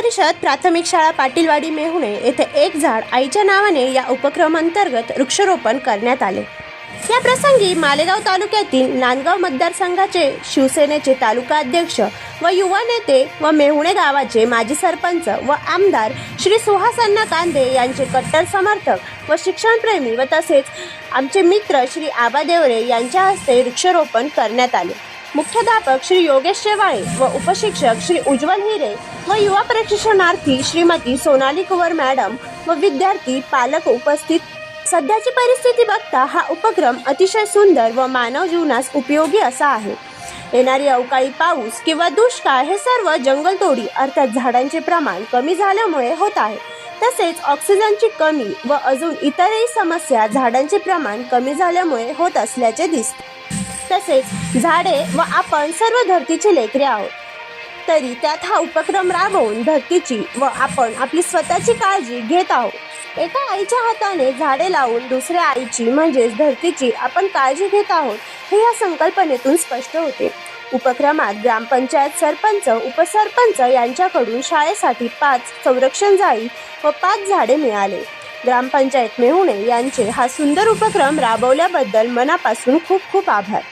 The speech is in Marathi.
परिषद प्राथमिक शाळा पाटीलवाडी मेहुणे येथे एक झाड आईच्या नावाने या उपक्रमांतर्गत वृक्षारोपण करण्यात आले. या प्रसंगी मालेगाव तालुक्यातील नांदगाव मतदारसंघाचे शिवसेनेचे तालुका अध्यक्ष व युवा नेते व मेहुणे गावाचे माजी सरपंच व आमदार श्री सुहासन्ना कांदे यांचे कट्टर समर्थक व शिक्षणप्रेमी व तसेच आमचे मित्र श्री आबा देवरे यांच्या हस्ते वृक्षारोपण करण्यात आले. मुख्याध्यापक श्री योगेश शेवाळे व उपशिक्षक श्री उज्ज्वल हिरे व युवा प्रशिक्षणार्थी श्रीमती सोनाली कुवर मॅडम व विद्यार्थी पालक उपस्थित. सध्याची परिस्थिती बघता हा उपक्रम अतिशय सुंदर व मानव जीवनास उपयोगी असा आहे. येणारी अवकाळी पाऊस किंवा दुष्काळ हे सर्व जंगलतोडी अर्थात झाडांचे प्रमाण कमी झाल्यामुळे होत आहे. तसेच ऑक्सिजनची कमी व अजून इतरही समस्या झाडांचे प्रमाण कमी झाल्यामुळे होत असल्याचे दिसते. तसेच झाडे व आपण सर्व धरतीचे लेकरे आहोत. तरी त्यात हा उपक्रम राबवून धरतीची व आपण आपली स्वतःची काळजी घेत आहोत. एका आईच्या हाताने झाडे लावून दुसऱ्या आईची म्हणजेच धरतीची आपण काळजी घेत आहोत हे या संकल्पनेतून स्पष्ट होते. उपक्रमात ग्रामपंचायत सरपंच उपसरपंच यांच्याकडून शाळेसाठी पाच संरक्षण जाळी व पाच झाडे मिळाले. ग्रामपंचायत मेहुणे यांचे हा सुंदर उपक्रम राबवल्याबद्दल मनापासून खूप खूप आभार.